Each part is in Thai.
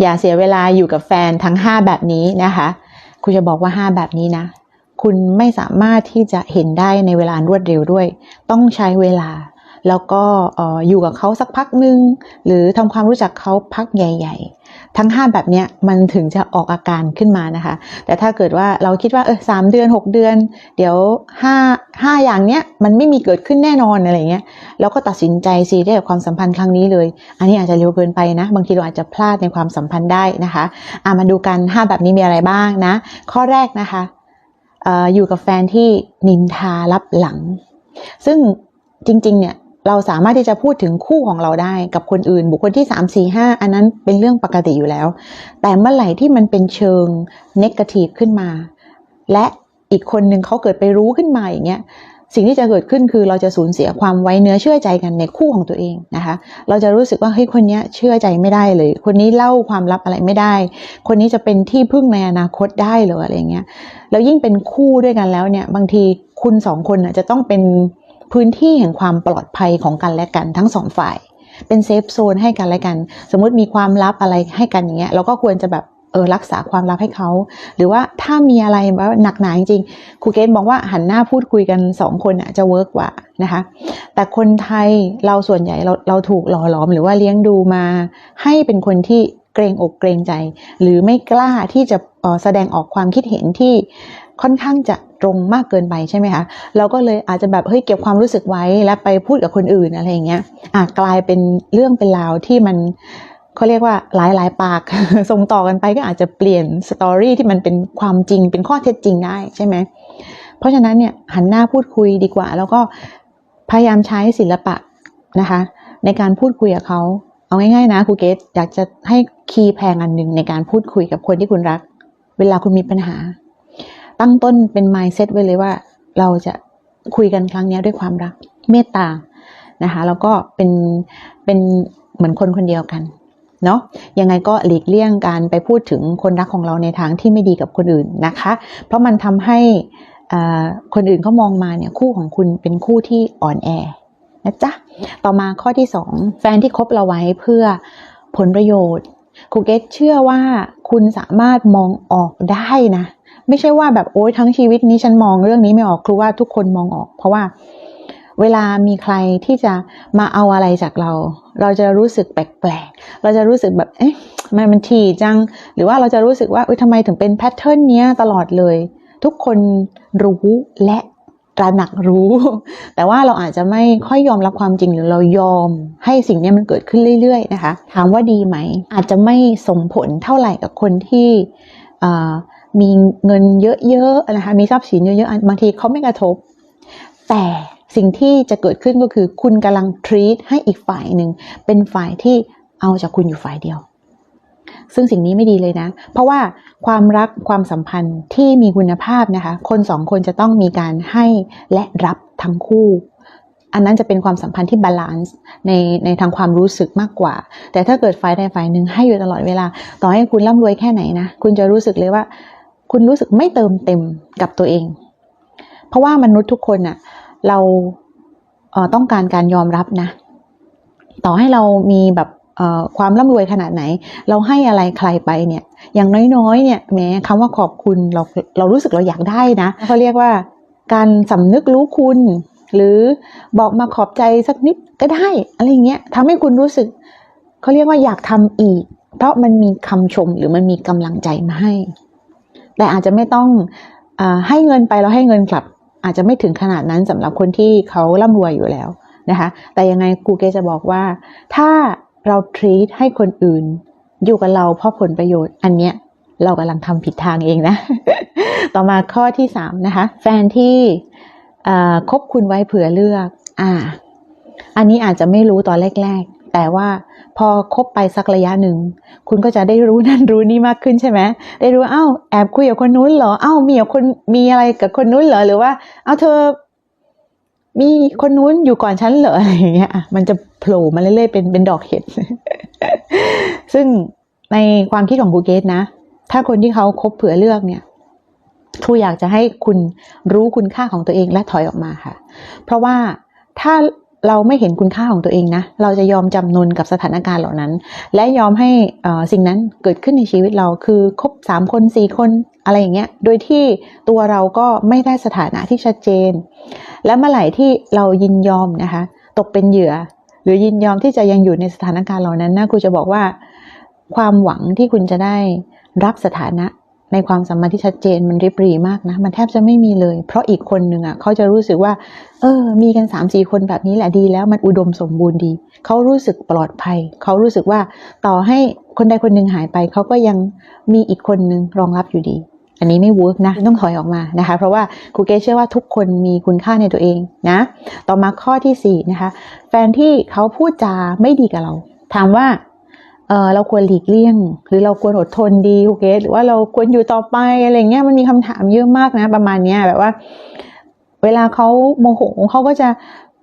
อย่าเสียเวลาอยู่กับแฟนทั้ง 5 แบบนี้นะคะ คุณจะบอกว่า 5 แบบนี้นะ คุณไม่สามารถที่จะเห็นได้ในเวลารวดเร็วด้วย ต้องใช้เวลา แล้วก็เอ่ออยู่กับเขาสักพักหนึ่งหรือทำความรู้จักเขาพักใหญ่ ๆ ทั้ง 5 แบบนี้มันถึงจะออกอาการขึ้นมานะคะ แต่ถ้าเกิดว่าเราคิดว่าเออสามเดือน 6 เดือน เดี๋ยว 5 5 อย่างเนี้ยมันไม่มีเกิดขึ้นแน่นอนอะไรเงี้ยแล้วก็ตัดสินใจซีเรียสกับความสัมพันธ์ครั้งนี้เลย อันนี้อาจจะเร็วเกินไปนะ บางทีเราอาจจะพลาดในความสัมพันธ์ได้นะคะอะมาดูกัน 5 แบบนี้มีอะไรบ้างนะ ข้อแรกนะคะออยู่กับแฟนที่นินทารับหลัง ซึ่งจริง ๆ เนี่ย เราสามารถที่จะพูดถึงคู่ของเราได้กับคนอื่น บุคคลที่3 4 5อันนั้นเป็นเรื่องปกติอยู่แล้ว แต่เมื่อไหร่ที่มันเป็นเชิงเนกาทีฟขึ้นมา และอีกคนหนึ่งเขาเกิดไปรู้ขึ้นมาอย่างเงี้ยสิ่งที่จะเกิดขึ้นคือเราจะสูญเสียความไว้เนื้อเชื่อใจกันในคู่ของตัวเองนะคะ เราจะรู้สึกว่าเฮ้ยคนนี้เชื่อใจไม่ได้เลย คนนี้เล่าความลับอะไรไม่ได้ คนนี้จะเป็นที่พึ่งในอนาคตได้หรืออะไรเงี้ยแล้วยิ่งเป็นคู่ด้วยกันแล้วเนี่ย บางทีคุณสองคนจะต้องเป็น พื้นที่แห่งความปลอดภัยของกันและกันทั้งสองฝ่าย เป็นเซฟโซนให้กันและกัน สมมติมีความลับอะไรให้กันอย่างเงี้ยเราก็ควรจะแบบเออรักษาความลับให้เขา หรือว่าถ้ามีอะไรแบบหนักหนาจริงๆครูเกตบอกว่าหันหน้าพูดคุยกันสองคนอะจะเวิร์กกว่านะคะ แต่คนไทยเราส่วนใหญ่เราเราถูกหล่อหลอมหรือว่าเลี้ยงดูมา ให้เป็นคนที่เกรงอกเกรงใจ หรือไม่กล้าที่จะออแสดงออกความคิดเห็นที่ ค่อนข้างจะตรงมากเกินไปใช่ไหมคะเราก็เลยอาจจะแบบเฮ้ยเก็บความรู้สึกไว้แล้วไปพูดกับคนอื่นอะไรอย่างเงี้ยอะกลายเป็นเรื่องเป็นราวที่มันเขาเรียกว่าหลายหลายปากส่งต่อกันไปก็อาจจะเปลี่ยนสตอรี่ที่มันเป็นความจริงเป็นข้อเท็จจริงได้ใช่ไหมเพราะฉะนั้นเนี่ยหันหน้าพูดคุยดีกว่า แล้วก็พยายามใช้ศิลปะนะคะ ในการพูดคุยกับเขาเอาง่ายๆนะครูเกตอยากจะให้คีย์แพงอันหนึ่งในการพูดคุยกับคนที่คุณรัก เวลาคุณมีปัญหา ตั้งต้นเป็น mindset ไว้เลยว่าเราจะคุยกันครั้งนี้ด้วยความรักเมตตานะคะแล้วก็เป็นเป็นเหมือนคนคนเดียวกันเนาะยังไงก็หลีกเลี่ยงการไปพูดถึงคนรักของเราในทางที่ไม่ดีกับคนอื่นนะคะ เพราะมันทำให้อ่าคนอื่นเขามองมาเนี่ยคู่ของคุณเป็นคู่ที่อ่อนแอนะจ๊ะต่อมาข้อที่ 2 แฟนที่คบเราไว้เพื่อผลประโยชน์ครูเกตเชื่อว่าคุณสามารถมองออกได้นะ ไม่ใช่ว่าแบบโอ๊ยทั้งชีวิตนี้ฉันมองเรื่องนี้ไม่ออกครูว่าทุกคนมองออก เพราะว่าเวลามีใครที่จะมาเอาอะไรจากเรา เราจะรู้สึกแปลกๆ เราจะรู้สึกแบบ เอ๊ะทำไมมันถี่จัง หรือว่าเราจะรู้สึกว่าเอ้ยทำไมถึงเป็นแพทเทิร์นเนี้ยตลอดเลย ทุกคนรู้และตระหนักรู้ แต่ว่าเราอาจจะไม่ค่อยยอมรับความจริงหรือเรายอม ให้สิ่งนี้มันเกิดขึ้นเรื่อยๆ นะคะ ถามว่าดีไหม อาจจะไม่ส่งผลเท่าไหร่กับคนที่อ่า มีเงินเยอะๆนะคะมีทรัพย์สินเยอะๆบางทีเขาไม่กระทบ แต่สิ่งที่จะเกิดขึ้นก็คือ คุณกำลัง treat ให้อีกฝ่ายหนึ่งเป็นฝ่ายที่เอาจากคุณอยู่ฝ่ายเดียว ซึ่งสิ่งนี้ไม่ดีเลยนะ เพราะว่าความรักความสัมพันธ์ที่มีคุณภาพนะคะ คนสองคนจะต้องมีการให้และรับทั้งคู่อันนั้นจะเป็นความสัมพันธ์ที่บาลานซ์ในในทางความรู้สึกมากกว่า แต่ถ้าเกิดฝ่ายใดฝ่ายหนึ่งให้อยู่ตลอดเวลา ต่อให้คุณร่ำรวยแค่ไหนนะ คุณจะรู้สึกเลยว่า คุณรู้สึกไม่เติมเต็มกับตัวเอง เพราะว่ามนุษย์ทุกคนน่ะเราเต้องการการยอมรับนะ ต่อให้เรามีแบบความร่ำรวยขนาดไหน เราให้อะไรใครไปเนี่ย อย่างน้อยๆ เนี่ยแม้คำว่าขอบคุณเราเรารู้สึกเราอยากได้นะเขาเรียกว่าการสำนึกรู้คุณ หรือบอกมาขอบใจสักนิดก็ได้ อะไรเงี้ยทำให้คุณรู้สึกเขาเรียกว่าอยากทำอีก เพราะมันมีคำชมหรือมันมีกำลังใจมาให้ แต่อาจจะไม่ต้องอให้เงินไปแล้วให้เงินกลับ อาจจะไม่ถึงขนาดนั้นสำหรับคนที่เขาร่ำรวยอยู่แล้วนะคะ แต่ยังไงกูเกจะบอกว่า ถ้าเรา treat ให้คนอื่น อยู่กับเราเพราะผลประโยชน์อันเนี้ยเรากำลังทำผิดทางเองนะ ต่อมาข้อที่สามนะคะ แฟนที่คบคุณไว้เผื่อเลือก อ่า อันนี้อาจจะไม่รู้ตอนแรก ๆ แต่ว่าพอคบไปสักระยะหนึ่ง คุณก็จะได้รู้นั่นรู้นี่มากขึ้นใช่ไหมได้รู้อ้าวแอบคุยกับคนนู้นเหรออ้าวมีกับคนมีอะไรกับคนนู้นเหรอหรือว่าอ้าวเธอ มีคนนู้นอยู่ก่อนฉันเหรออะไรอย่างเงี้ยมันจะโผล่มาเรื่อยๆเป็นเป็นดอกเห็ดซึ่งในความคิดของครูเกตนะ ถ้าคนที่เขาคบเผื่อเลือกเนี่ยครูอยากจะให้คุณรู้คุณค่าของตัวเองและถอยออกมาค่ะ เพราะว่าถ้า เราไม่เห็นคุณค่าของตัวเองนะ เราจะยอมจำนนกับสถานการณ์เหล่านั้น และยอมให้สิ่งนั้นเกิดขึ้นในชีวิตเราคือคบสามคนสี่คนอะไรอย่างเงี้ย โดยที่ตัวเราก็ไม่ได้สถานะที่ชัดเจน และเมื่อไหร่ที่เรายินยอมนะคะ ตกเป็นเหยื่อ หรือยินยอมที่จะยังอยู่ในสถานการณ์เหล่านั้นนะครูจะบอกว่า ความหวังที่คุณจะได้รับสถานะ ในความสัมพันธ์ที่ชัดเจนมันริบรีมากนะ มันแทบจะไม่มีเลย เพราะอีกคนหนึ่งอะเขาจะรู้สึกว่า เออ มีกันสามสี่คนแบบนี้แหละดีแล้วมันอุดมสมบูรณ์ดี เขารู้สึกปลอดภัย เขารู้สึกว่าต่อให้คนใดคนหนึ่งหายไป เขาก็ยังมีอีกคนหนึ่งรองรับอยู่ดี อันนี้ไม่เวิร์กนะต้องถอยออกมานะคะ เพราะว่าครูเกเชื่อว่าทุกคนมีคุณค่าในตัวเองนะ ต่อมาข้อที่สี่นะคะแฟนที่เขาพูดจาไม่ดีกับเรา ถามว่า เออเราควรหลีกเลี่ยง หรือเราควรอดทนดีโอเคหรือว่าเราควรอยู่ต่อไปอะไรเงี้ยมันมีคำถามเยอะมากนะ ประมาณเนี้ยแบบว่า เวลาเขาโมโหเขาก็จะ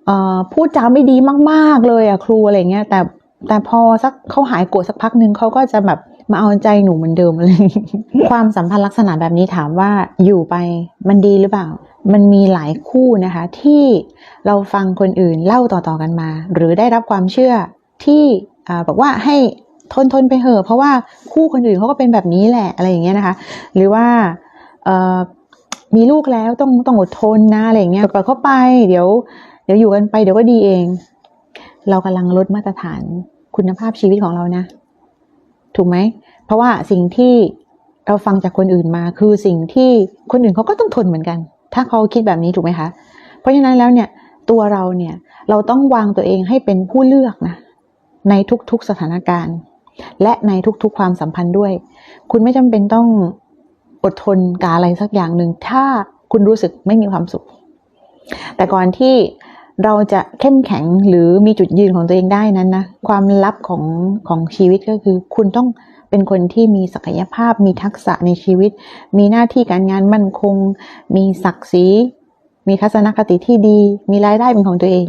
เอ่อพูดจาไม่ดีมากๆเลยอะครูอะไรเงี้ยแต่แต่พอสักเขาหายโกรธสักพักหนึ่งเขาก็จะแบบมาเอาใจหนูเหมือนเดิมอะไรอย่างเงี้ยความสัมพันธ์ลักษณะแบบนี้ถามว่าอยู่ไปมันดีหรือเปล่า มันมีหลายคู่นะคะ ที่เราฟังคนอื่นเล่าต่อๆกันมา หรือได้รับความเชื่อที่อ่าบอกว่าให้ ทนทนไปเหอะเพราะว่าคู่คนอื่นเขาก็เป็นแบบนี้แหละอะไรอย่างเงี้ยนะคะ หรือว่าเออมีลูกแล้วต้องต้องอดทนนะอะไรอย่างเงี้ยปล่อยเขาไป เดี๋ยว เดี๋ยวอยู่กันไปเดี๋ยวก็ดีเอง เรากำลังลดมาตรฐานคุณภาพชีวิตของเรานะ ถูกไหม เพราะว่าสิ่งที่เราฟังจากคนอื่นมาคือสิ่งที่คนอื่นเขาก็ต้องทนเหมือนกัน ถ้าเขาคิดแบบนี้ถูกไหมคะ เพราะฉะนั้นแล้วเนี่ยตัวเราเนี่ยเราต้องวางตัวเองให้เป็นผู้เลือกนะในทุกๆสถานการณ์ และในทุกๆความสัมพันธ์ด้วย คุณไม่จำเป็นต้องอดทนกับอะไรสักอย่างหนึ่ง ถ้าคุณรู้สึกไม่มีความสุข แต่ก่อนที่เราจะเข้มแข็งหรือมีจุดยืนของตัวเองได้นั้นนะ ความลับของของชีวิตก็คือ คุณต้องเป็นคนที่มีศักยภาพ มีทักษะในชีวิต มีหน้าที่การงานมั่นคง มีศักดิ์ศรี มีทัศนคติที่ดี มีรายได้เป็นของตัวเอง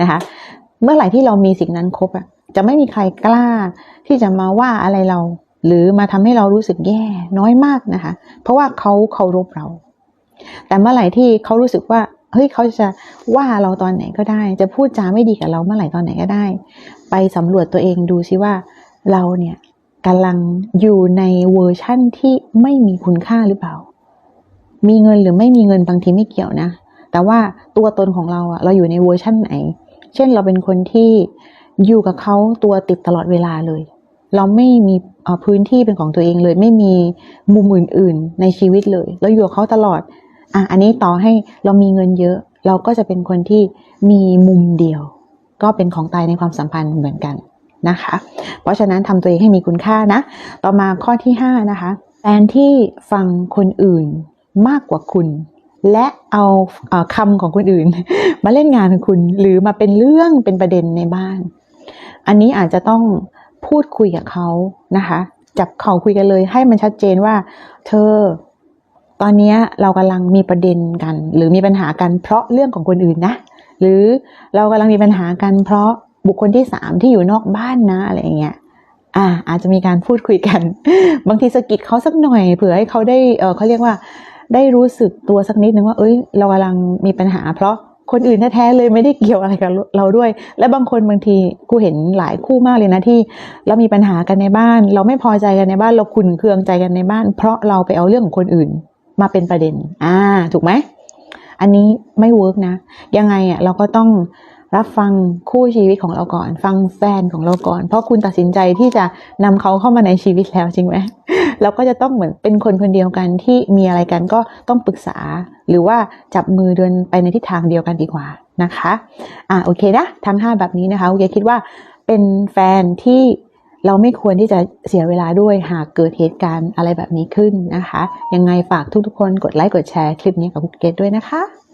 นะคะ เมื่อไหร่ที่เรามีสิ่งนั้นครบอะ จะไม่มีใครกล้า ที่จะมาว่าอะไรเรา หรือมาทำให้เรารู้สึกแย่น้อยมากนะคะ เพราะว่าเขาเคารพเรา แต่เมื่อไหร่ที่เขารู้สึกว่าเฮ้ยเขาจะว่าเราตอนไหนก็ได้ จะพูดจาไม่ดีกับเราเมื่อไหร่ตอนไหนก็ได้ ไปสำรวจตัวเองดูซิว่าเราเนี่ยกำลังอยู่ในเวอร์ชั่นที่ไม่มีคุณค่าหรือเปล่า มีเงินหรือไม่มีเงินบางทีไม่เกี่ยวนะ แต่ว่าตัวตนของเราอะเราอยู่ในเวอร์ชั่นไหน เช่นเราเป็นคนที่ อยู่กับเขาตัวติดตลอดเวลาเลย เราไม่มีพื้นที่เป็นของตัวเองเลย ไม่มีมุมอื่นๆในชีวิตเลย เราอยู่กับเขาตลอดอะอันนี้ต่อให้เรามีเงินเยอะ เราก็จะเป็นคนที่มีมุมเดียว ก็เป็นของตายในความสัมพันธ์เหมือนกันนะคะ เพราะฉะนั้นทำตัวเองให้มีคุณค่านะ ต่อมาข้อที่ห้านะคะแฟนที่ฟังคนอื่นมากกว่าคุณ และเอาเอ่อคำของคนอื่น มาเล่นงานคุณ หรือมาเป็นเรื่องเป็นประเด็นในบ้าน อันนี้อาจจะต้องพูดคุยกับเขานะคะ จับเข่าคุยกันเลยให้มันชัดเจนว่า เธอ ตอนนี้เรากำลังมีประเด็นกัน หรือมีปัญหากันเพราะเรื่องของคนอื่นนะ หรือเรากำลังมีปัญหากันเพราะบุคคลที่สามที่อยู่นอกบ้านนะอะไรอย่างเงี้ยอ่าอาจจะมีการพูดคุยกัน บางทีสะกิดเขาสักหน่อย เผื่อให้เขาได้เออเขาเรียกว่าได้รู้สึกตัวสักนิดนึงว่า เอ้ย เรากำลังมีปัญหา เพราะ คนอื่นแท้ๆเลยไม่ได้เกี่ยวอะไรกับเราด้วย และบางคนบางทีกูเห็นหลายคู่มากเลยนะที่ เรามีปัญหากันในบ้าน เราไม่พอใจกันในบ้าน เราขุนเคืองใจกันในบ้าน เพราะเราไปเอาเรื่องของคนอื่นมาเป็นประเด็น อ่า ถูกไหม อันนี้ไม่เวิร์กนะ ยังไงอะเราก็ต้องรับฟังคู่ชีวิตของเราก่อน ฟังแฟนของเราก่อน เพราะคุณตัดสินใจที่จะนำเขาเข้ามาในชีวิตแล้วจริงไหม เราก็จะต้องเหมือนเป็นคนคนเดียวกันที่มีอะไรกันก็ต้องปรึกษา หรือว่าจับมือเดินไปในทิศทางเดียวกันดีกว่านะคะอ่าโอเคนะทั้ง 5 แบบนี้นะคะโอเคคิดว่าเป็นแฟนที่เราไม่ควรที่จะเสียเวลาด้วยหากเกิดเหตุการณ์อะไรแบบนี้ขึ้นนะคะ ยังไงฝากทุกๆคนกดไลค์กดแชร์คลิปนี้กับคุกเกตด้วยนะคะ